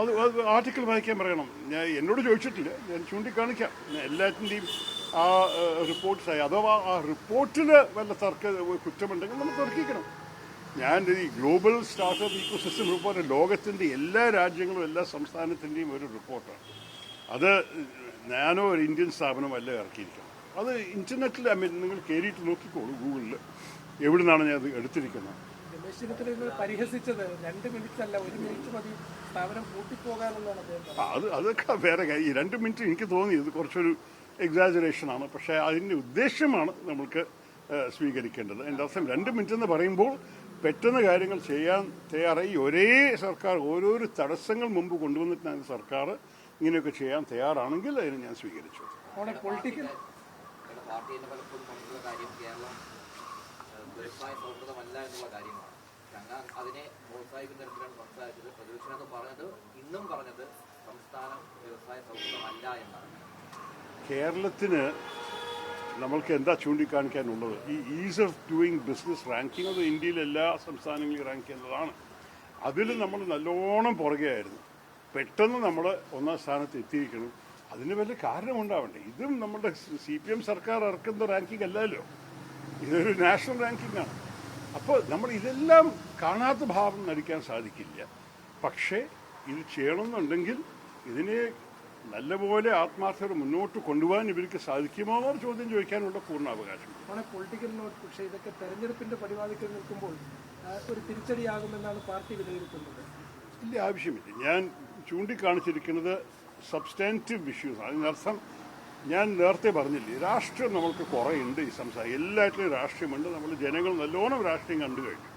അത് അത് ആർട്ടിക്കിൾ വായിക്കാൻ പറയണം. ഞാൻ എന്നോട് ചോദിച്ചിട്ടില്ല. ഞാൻ ചൂണ്ടിക്കാണിക്കാം. എല്ലാത്തിന്റെയും ആ റിപ്പോർട്ട്സ് അഥവാ ആ റിപ്പോർട്ടിൽ വല്ല തർക്ക കുറ്റമുണ്ടെങ്കിൽ നമ്മൾ തർക്കിക്കണം. ഞാൻ ഈ global startup ecosystem report ലോകത്തിന്റെ എല്ലാ രാജ്യങ്ങളും എല്ലാ സംസ്ഥാനത്തിന്റെയും ഒരു റിപ്പോർട്ടാണ് അത് ഞാനോ ഒരു ഇന്ത്യൻ സ്ഥാപനമല്ല ഇറക്കിയിരിക്കണം അത് ഇന്റർനെറ്റിൽ നിങ്ങൾ കയറിയിട്ട് നോക്കിക്കോളൂ ഗൂഗിളിൽ എവിടെ നിന്നാണ് ഞാൻ അത് എടുത്തിരിക്കുന്നത്? പരിഹസിച്ചത് രണ്ട് മിനിറ്റ് അല്ല ഒരു മിനിറ്റ് മതി. സ്ഥാപനം അദ്ദേഹം അത് അതൊക്കെ വേറെ കാര്യം. ഈ രണ്ട് മിനിറ്റ് എനിക്ക് തോന്നി ഇത് കുറച്ചൊരു എക്സാജുറേഷനാണ് പക്ഷേ അതിന്റെ ഉദ്ദേശമാണ് നമ്മൾക്ക് സ്വീകരിക്കേണ്ടത്. എന്റെ അർത്ഥം രണ്ട് മിനിറ്റ് എന്ന് പറയുമ്പോൾ പെട്ടെന്ന് കാര്യങ്ങൾ ചെയ്യാൻ തയ്യാറായി. ഒരേ സർക്കാർ ഓരോരോ തടസ്സങ്ങൾ മുമ്പ് കൊണ്ടുവന്നിട്ടാണ് സർക്കാർ ഇങ്ങനെയൊക്കെ ചെയ്യാൻ തയ്യാറാണെങ്കിൽ അതിന് ഞാൻ സ്വീകരിച്ചു. പൊളിറ്റിക്കൽ പലപ്പോഴും പറഞ്ഞിട്ടുള്ള കാര്യം കേരളം സൗഹൃദമല്ല എന്നുള്ള കാര്യമാണ്. അതിനെ പ്രോത്സാഹിക്കുന്ന തരത്തിലാണ് സംസാരിച്ചത്. പ്രതിപക്ഷനൊക്കെ പറഞ്ഞത് ഇന്നും പറഞ്ഞത് സംസ്ഥാനം വ്യവസായ സൗഹൃദമല്ല എന്നാണ്. കേരളത്തിന് നമ്മൾക്ക് എന്താ ചൂണ്ടിക്കാണിക്കാനുള്ളത്? ഈ ease of doing business ranking അത് ഇന്ത്യയിലെ എല്ലാ സംസ്ഥാനങ്ങളിലും റാങ്ക് ചെയ്യുന്നതാണ്. അതിൽ നമ്മൾ നല്ലോണം പുറകെയായിരുന്നു. പെട്ടെന്ന് നമ്മൾ ഒന്നാം സ്ഥാനത്ത് എത്തിയിരിക്കണം. അതിന് വല്ല കാരണമുണ്ടാവണ്ടേ? ഇതും നമ്മുടെ സി പി എം സർക്കാർ ഇറക്കുന്ന റാങ്കിങ് അല്ലല്ലോ. ഇതൊരു നാഷണൽ റാങ്കിങ് ആണ്. അപ്പോൾ നമ്മൾ ഇതെല്ലാം കാണാത്ത ഭാവം നടിക്കാൻ സാധിക്കില്ല. പക്ഷേ ഇത് ചെയ്യണമെന്നുണ്ടെങ്കിൽ ഇതിനെ നല്ലപോലെ ആത്മാർത്ഥത മുന്നോട്ട് കൊണ്ടുപോകാൻ ഇവർക്ക് സാധിക്കുമോ എന്നൊരു ചോദ്യം ചോദിക്കാനുള്ള പൂർണ അവകാശം. പൊളിറ്റിക്കൽ നോട്ട് പക്ഷേ ഇതൊക്കെ തെരഞ്ഞെടുപ്പിന്റെ പരിപാടിക്ക് നിൽക്കുമ്പോൾ ഒരു തിരിച്ചടിയാകുമെന്നാണ് പാർട്ടി വിലയിരുത്തുന്നത്. ഇല്ല ആവശ്യമില്ല. ഞാൻ ചൂണ്ടിക്കാണിച്ചിരിക്കുന്നത് സബ്സ്റ്റാന്റീവ് ഇഷ്യൂസ് അതിനർത്ഥം ഞാൻ നേരത്തെ പറഞ്ഞില്ലേ രാഷ്ട്രീയം നമ്മൾക്ക് കുറേ ഉണ്ട് ഈ സംസാരം. എല്ലാറ്റിലും രാഷ്ട്രീയമുണ്ട്. നമ്മൾ ജനങ്ങൾ നല്ലോണം രാഷ്ട്രീയം കണ്ടു കഴിഞ്ഞു.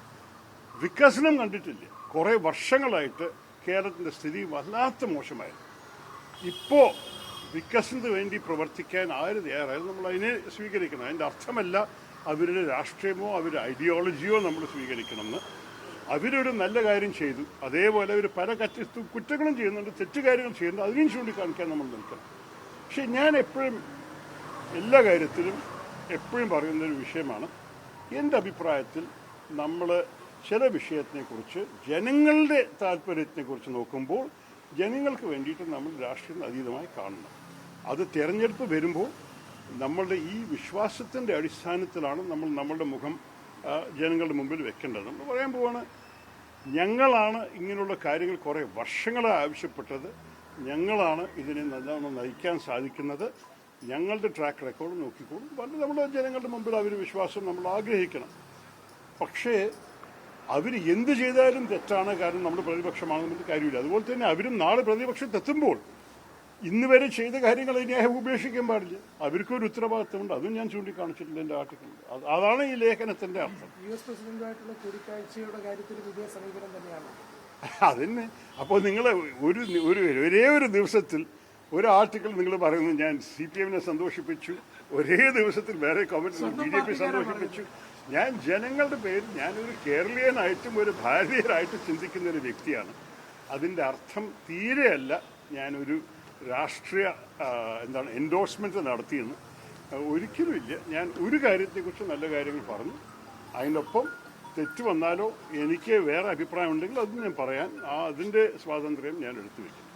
വികസനം കണ്ടിട്ടില്ല. കുറേ വർഷങ്ങളായിട്ട് കേരളത്തിന്റെ സ്ഥിതി വല്ലാത്ത മോശമായിരുന്നു. ഇപ്പോൾ വികസനത്തിന് വേണ്ടി പ്രവർത്തിക്കാൻ ആര് തയ്യാറായാലും നമ്മൾ അതിനെ സ്വീകരിക്കണം. അതിന്റെ അർത്ഥമല്ല അവരുടെ രാഷ്ട്രീയമോ അവരുടെ ഐഡിയോളജിയോ നമ്മൾ സ്വീകരിക്കണം എന്ന് അവരൊരു നല്ല കാര്യം ചെയ്തു. അതേപോലെ അവർ പല കറ്റ കുറ്റങ്ങളും ചെയ്യുന്നുണ്ട് തെറ്റുകാര്യങ്ങൾ ചെയ്യുന്നുണ്ട്. അതിനെയും ചൂണ്ടിക്കാണിക്കാൻ നമ്മൾ നിൽക്കണം. പക്ഷെ ഞാൻ എപ്പോഴും എല്ലാ കാര്യത്തിലും എപ്പോഴും പറയുന്നൊരു വിഷയമാണ്. എന്റെ അഭിപ്രായത്തിൽ നമ്മൾ ചില വിഷയത്തിനെക്കുറിച്ച് ജനങ്ങളുടെ താല്പര്യത്തിനെക്കുറിച്ച് നോക്കുമ്പോൾ ജനങ്ങൾക്ക് വേണ്ടിയിട്ട് നമ്മൾ രാഷ്ട്രീയം അതീതമായി കാണണം. അത് തിരഞ്ഞെടുപ്പ് വരുമ്പോൾ നമ്മളുടെ ഈ വിശ്വാസത്തിന്റെ അടിസ്ഥാനത്തിലാണ് നമ്മൾ നമ്മളുടെ മുഖം ജനങ്ങളുടെ മുമ്പിൽ വെക്കേണ്ടത്. നമ്മൾ പറയാൻ പോവാണ് ഞങ്ങളാണ് ഇങ്ങനെയുള്ള കാര്യങ്ങൾ കുറേ വർഷങ്ങളായി ആവശ്യപ്പെട്ടത്. ഞങ്ങളാണ് ഇതിനെ നല്ലവണ്ണം നയിക്കാൻ സാധിക്കുന്നത്. ഞങ്ങളുടെ ട്രാക്ക് റെക്കോർഡ് നോക്കിക്കോളും. പണ്ട് നമ്മുടെ ജനങ്ങളുടെ മുമ്പിൽ അവർ വിശ്വാസം നമ്മൾ ആഗ്രഹിക്കണം. പക്ഷേ അവർ എന്ത് ചെയ്താലും തെറ്റാണ് കാരണം നമ്മൾ പ്രതിപക്ഷമാണെന്നൊരു കാര്യമില്ല. അതുപോലെ തന്നെ അവരും നാളെ പ്രതിപക്ഷത്തെത്തുമ്പോൾ ഇന്ന് വരെ ചെയ്ത കാര്യങ്ങൾ ഇനിയായി ഉപേക്ഷിക്കാൻ പാടില്ല. അവർക്കൊരു ഉത്തരവാദിത്തമുണ്ട്. അതും ഞാൻ ചൂണ്ടിക്കാണിച്ചിട്ടുണ്ട് എന്റെ ആർട്ടിക്കിളിൽ. അത് അതാണ് ഈ ലേഖനത്തിന്റെ അർത്ഥം. യു എസ് പ്രസിഡന്റുമായിട്ടുള്ള കൂടിക്കാഴ്ചയുടെ കാര്യത്തിൽ ഇതേ സമീപനം തന്നെയാണ്. അതിന് അപ്പോൾ നിങ്ങൾ ഒരു ഒരു ഒരേ ഒരു ദിവസത്തിൽ ഒരു ആർട്ടിക്കിൾ നിങ്ങൾ പറയുന്നു ഞാൻ സി പി എമ്മിനെ സന്തോഷിപ്പിച്ചു ഒരേ ദിവസത്തിൽ വേറെ കമന്റ് ബി ജെ പി സന്തോഷിപ്പിച്ചു. ഞാൻ ജനങ്ങളുടെ പേരിൽ ഞാനൊരു കേരളീയനായിട്ടും ഒരു ഭാരതീയരായിട്ടും ചിന്തിക്കുന്ന ഒരു വ്യക്തിയാണ്. അതിന്റെ അർത്ഥം തീരെയല്ല ഞാനൊരു രാഷ്ട്രീയ എന്താണ് എൻഡോഴ്സ്മെന്റ് നടത്തിയെന്ന്. ഒരിക്കലുമില്ല ഞാൻ ഒരു കാര്യത്തെക്കുറിച്ച് നല്ല കാര്യങ്ങൾ പറഞ്ഞു. അതിനൊപ്പം തെറ്റ് വന്നാലോ എനിക്ക് വേറെ അഭിപ്രായം ഉണ്ടെങ്കിൽ അത് ഞാൻ പറയാൻ ആ അതിന്റെ സ്വാതന്ത്ര്യം ഞാൻ എടുത്തു വയ്ക്കും.